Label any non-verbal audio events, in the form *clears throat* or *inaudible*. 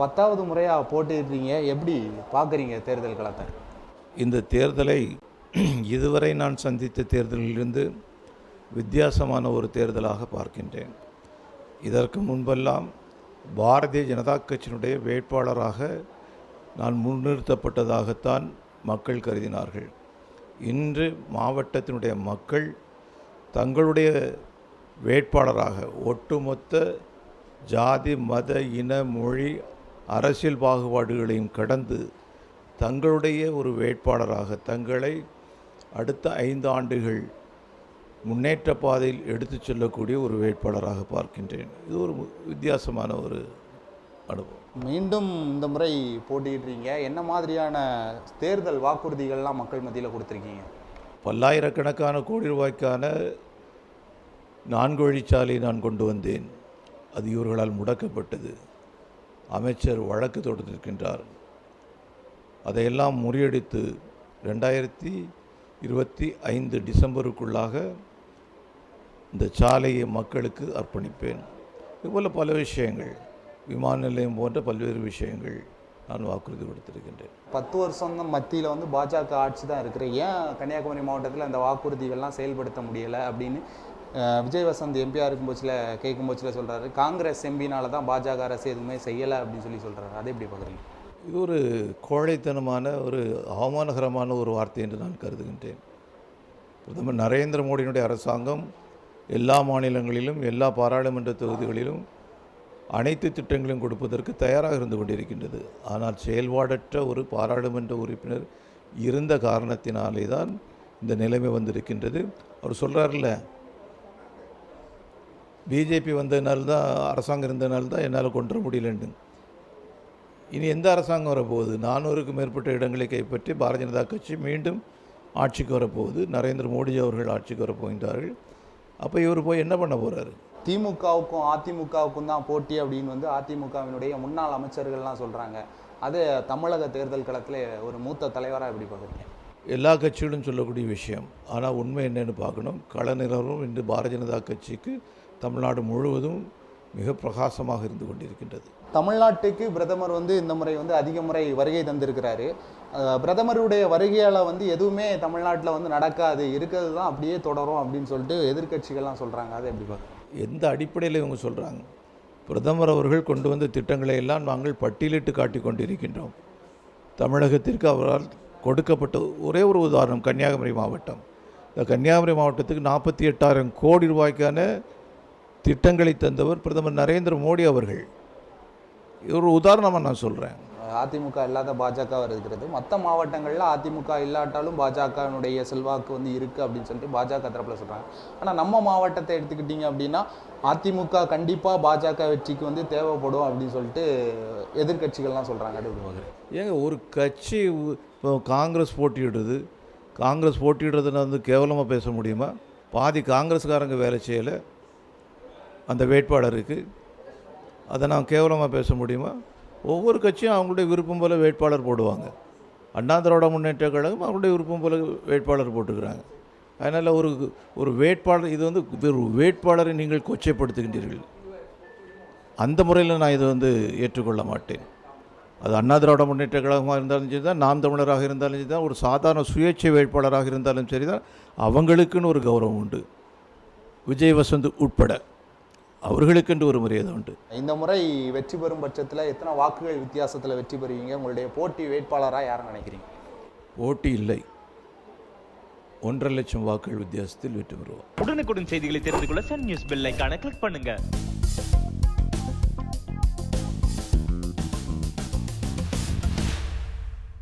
பத்தாவது முறையாக போட்டுருக்கீங்க எப்படி பார்க்குறீங்க தேர்தல் களத்தை? இந்த தேர்தலை *clears throat* இதுவரை நான் சந்தித்த தேர்தலிலிருந்து வித்தியாசமான ஒரு தேர்தலாக பார்க்கின்றேன். இதற்கு முன்பெல்லாம் பாரதிய ஜனதா கட்சியினுடைய வேட்பாளராக நான் முன்னிறுத்தப்பட்டதாகத்தான் மக்கள் கருதினார்கள். இன்று மாவட்டத்தினுடைய மக்கள் தங்களுடைய வேட்பாளராக ஒட்டுமொத்த ஜாதி மத இன மொழி அரசியல் பாகுபாடுகளையும் கடந்து தங்களுடைய ஒரு வேட்பாளராக தங்களை அடுத்த ஐந்து ஆண்டுகள் முன்னேற்ற பாதையில் எடுத்துச் செல்லக்கூடிய ஒரு வேட்பாளராக பார்க்கின்றேன். இது ஒரு வித்தியாசமான ஒரு அனுபவம். மீண்டும் இந்த முறை போட்டிடுறீங்க என்ன மாதிரியான தேர்தல் வாக்குறுதிகள்லாம் மக்கள் மத்தியில் கொடுத்துருக்கீங்க? பல்லாயிரக்கணக்கான கோடி ரூபாய்க்கான நான்கு வழிச்சாலை நான் கொண்டு வந்தேன். அது இவர்களால் முடக்கப்பட்டது. அமைச்சர் வழக்கு தொடுத்திருக்கின்றார். அதையெல்லாம் முறியடித்து ரெண்டாயிரத்தி இருபத்தி ஐந்து டிசம்பருக்குள்ளாக இந்த சாலையை மக்களுக்கு அர்ப்பணிப்பேன். இதுபோல் பல விஷயங்கள் விமான நிலையம் போன்ற பல்வேறு விஷயங்கள் நான் வாக்குறுதி கொடுத்திருக்கின்றேன். பத்து வருஷம் தான் மத்தியில் வந்து பாஜக ஆட்சி தான் இருக்கிற ஏன் கன்னியாகுமரி மாவட்டத்தில் அந்த வாக்குறுதிகள்லாம் செயல்படுத்த முடியலை அப்படின்னு விஜய் வசந்த் எம்பியாக இருக்கும் கேட்கும்போச்சில் சொல்கிறாரு காங்கிரஸ் எம்பினால தான் பாஜக அரசு எதுவுமே செய்யலை அப்படின்னு சொல்லி சொல்கிறாரு அதை எப்படி பார்க்குறீங்க? இது ஒரு கோழைத்தனமான ஒரு அவமானகரமான ஒரு வார்த்தை என்று நான் கருதுகின்றேன். பிரதமர் நரேந்திர மோடியினுடைய அரசாங்கம் எல்லா மாநிலங்களிலும் எல்லா பாராளுமன்ற தொகுதிகளிலும் அனைத்து திட்டங்களையும் கொடுப்பதற்கு தயாராக இருந்து கொண்டிருக்கின்றது. ஆனால் செயல்பாடற்ற ஒரு பாராளுமன்ற உறுப்பினர் இருந்த காரணத்தினாலே தான் இந்த நிலைமை வந்திருக்கின்றது. அவர் சொல்கிறார்ல பிஜேபி வந்ததுனால தான் அரசாங்கம் இருந்ததுனால தான் என்னால் கொண்டு வர முடியலன்னு இனி எந்த அரசாங்கம் வரப்போகுது? நானூறுக்கும் மேற்பட்ட இடங்களை கைப்பற்றி பாரதிய ஜனதா கட்சி மீண்டும் ஆட்சிக்கு வரப்போகுது. நரேந்திர மோடி அவர்கள் ஆட்சிக்கு வரப்போகின்றார்கள். அப்போ இவர் போய் என்ன பண்ண போகிறாரு திமுகவுக்கும் அதிமுகவுக்கும் தான் போட்டி அப்படின்னு வந்து அதிமுகவினுடைய முன்னாள் அமைச்சர்கள்லாம் சொல்கிறாங்க அது தமிழக தேர்தல் களத்தில் ஒரு மூத்த தலைவராக எப்படி பார்க்குறீங்க? எல்லா கட்சிகளும் சொல்லக்கூடிய விஷயம். ஆனால் உண்மை என்னன்னு பார்க்கணும். கள நிலவரம் இன்று பாரதிய ஜனதா கட்சிக்கு தமிழ்நாடு முழுவதும் மிக பிரகாசமாக இருந்து கொண்டிருக்கின்றது. தமிழ்நாட்டுக்கு பிரதமர் வந்து இந்த முறை வந்து அதிக முறை வருகை தந்திருக்கிறாரு. பிரதமருடைய வருகையால் வந்து எதுவுமே தமிழ்நாட்டில் வந்து நடக்காது. இருக்கிறது தான் அப்படியே தொடரும் அப்படின்னு சொல்லிட்டு எதிர்க்கட்சிகள்லாம் சொல்கிறாங்க அதை எப்படி பார்க்குறீங்க? எந்த அடிப்படையில் இவங்க சொல்கிறாங்க பிரதமர் அவர்கள் கொண்டு வந்த திட்டங்களை எல்லாம் நாங்கள் பட்டியலிட்டு காட்டிக் கொண்டிருக்கின்றோம். தமிழகத்திற்கு அவரால் கொடுக்கப்பட்ட ஒரே ஒரு உதாரணம் கன்னியாகுமரி மாவட்டம். இந்த கன்னியாகுமரி மாவட்டத்துக்கு நாற்பத்தி எட்டாயிரம் கோடி ரூபாய்க்கான திட்டங்களை தந்தவர் பிரதமர் நரேந்திர மோடி அவர்கள். ஒரு உதாரணமாக நான் சொல்கிறேன் அதிமுக இல்லாத பாஜக இருக்கிறது மற்ற மாவட்டங்களில் அதிமுக இல்லாட்டாலும் பாஜகனுடைய செல்வாக்கு வந்து இருக்குது அப்படின்னு சொல்லிட்டு பாஜக தரப்பில் சொல்கிறாங்க ஆனால் நம்ம மாவட்டத்தை எடுத்துக்கிட்டிங்க அப்படின்னா அதிமுக கண்டிப்பாக பாஜக வெற்றிக்கு வந்து தேவைப்படும் அப்படின்னு சொல்லிட்டு எதிர்க்கட்சிகள்லாம் சொல்கிறாங்க அது ஏங்க ஒரு கட்சி இப்போ காங்கிரஸ் போட்டியிடுது. காங்கிரஸ் போட்டியிடுறதுன்னு வந்து கேவலமாக பேச முடியுமா? பாதி காங்கிரஸ்காரங்க வேலை செய்யலை. அந்த வேட்பாளருக்கு அதை நான் கேவலமாக பேச முடியுமா? ஒவ்வொரு கட்சியும் அவங்களுடைய விருப்பம் போல் வேட்பாளர் போடுவாங்க. அண்ணா திராவிட முன்னேற்ற கழகம் அவங்களுடைய விருப்பம் போல் வேட்பாளர் போட்டுக்கிறாங்க. அதனால் ஒரு ஒரு வேட்பாளர் இது வந்து ஒரு வேட்பாளரை நீங்கள் கொச்சைப்படுத்துகின்றீர்கள். அந்த முறையில் நான் இதை வந்து ஏற்றுக்கொள்ள மாட்டேன். அது அண்ணா திராவிட முன்னேற்ற கழகமாக இருந்தாலும் சரி தான் நாம் தமிழராக இருந்தாலும் சரி தான் ஒரு சாதாரண சுயேட்சை வேட்பாளராக இருந்தாலும் சரி தான் அவங்களுக்குன்னு ஒரு கௌரவம் உண்டு. விஜய் வசந்த் உட்பட. அவர்களுக்கென்று ஒரு மரியாதை உண்டு. இந்த முறை வெற்றி பெறும் பட்சத்தில் எத்தனை வாக்குகள் வித்தியாசத்தில் வெற்றி பெறுவீங்க? உங்களுடைய போட்டி வேட்பாளராக யாரை நினைக்கிறீங்க? போட்டி இல்லை. ஒன்றரை லட்சம் வாக்குகள் வித்தியாசத்தில் வெற்றி பெறுவோம் உடனுக்குடன் செய்திகளை தெரிந்து கொள்ள சன் நியூஸ் பெல் ஐகானை கிளிக் பண்ணுங்க.